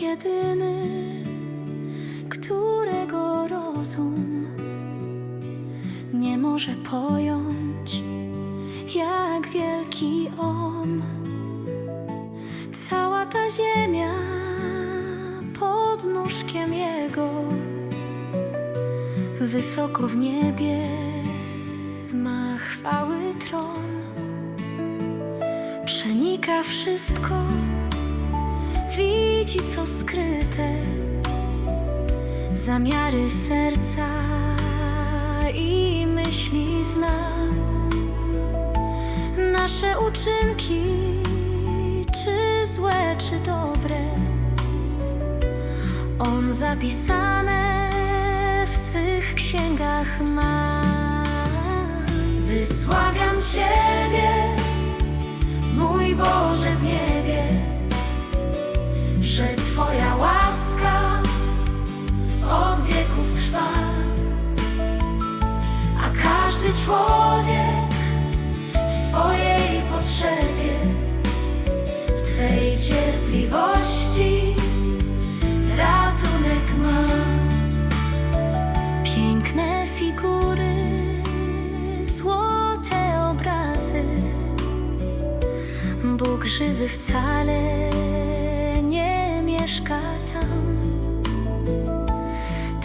jedyny, którego rozum nie może pojąć, jak wielki On. Cała ta ziemia pod nóżkiem Jego, wysoko w niebie ma chwały tron. Przenika wszystko, widzi co skryte, zamiary serca i myśli zna. Nasze uczynki, czy złe, czy dobre, On zapisane w swych księgach ma. Wysławiam Ciebie, mój Boże każdy człowiek w swojej potrzebie, w Twej cierpliwości ratunek ma. Piękne figury, złote obrazy. Bóg żywy wcale nie mieszka tam.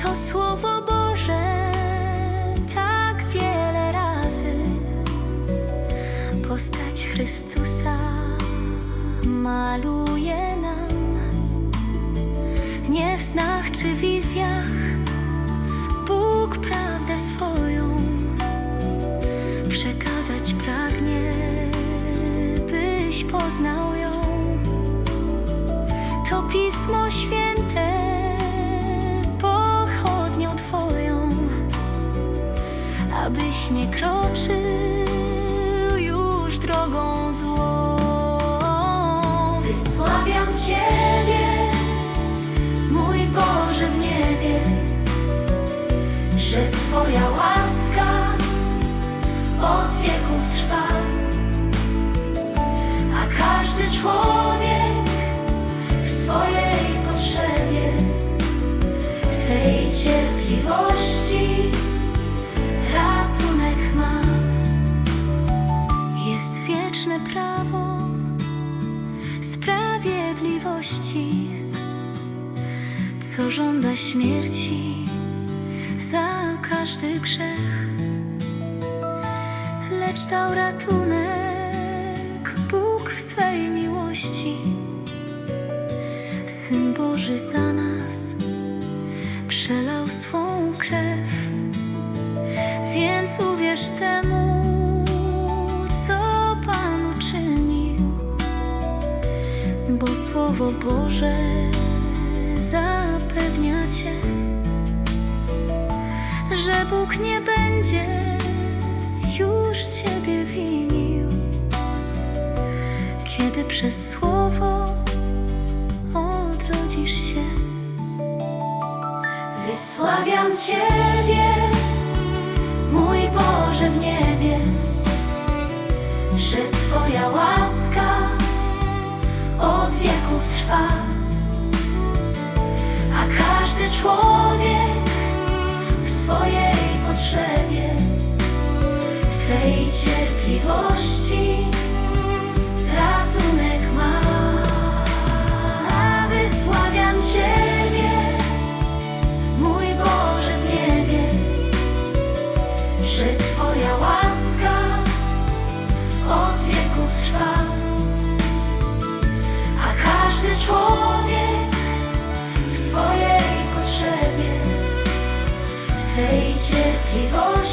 To słowo postać Chrystusa maluje nam. Nie w snach czy wizjach Bóg prawdę swoją przekazać pragnie, byś poznał ją. To pismo święte pochodnią Twoją, abyś nie kroczył złą. Wysławiam Ciebie, co żąda śmierci za każdy grzech, lecz dał ratunek Bóg w swej miłości. Syn Boży za nas przelał swą krew, więc uwierz temu, co Pan uczynił, bo Słowo Boże zapewnia Cię że Bóg nie będzie już Ciebie winił, kiedy przez słowo odrodzisz się. Wysławiam Ciebie, człowiek w swojej potrzebie, w Twej cierpliwości ratunek ma. Wysławiam Ciebie, mój Boże w niebie, że Twoja łaska od wieków trwa, a każdy człowiek cierpliwości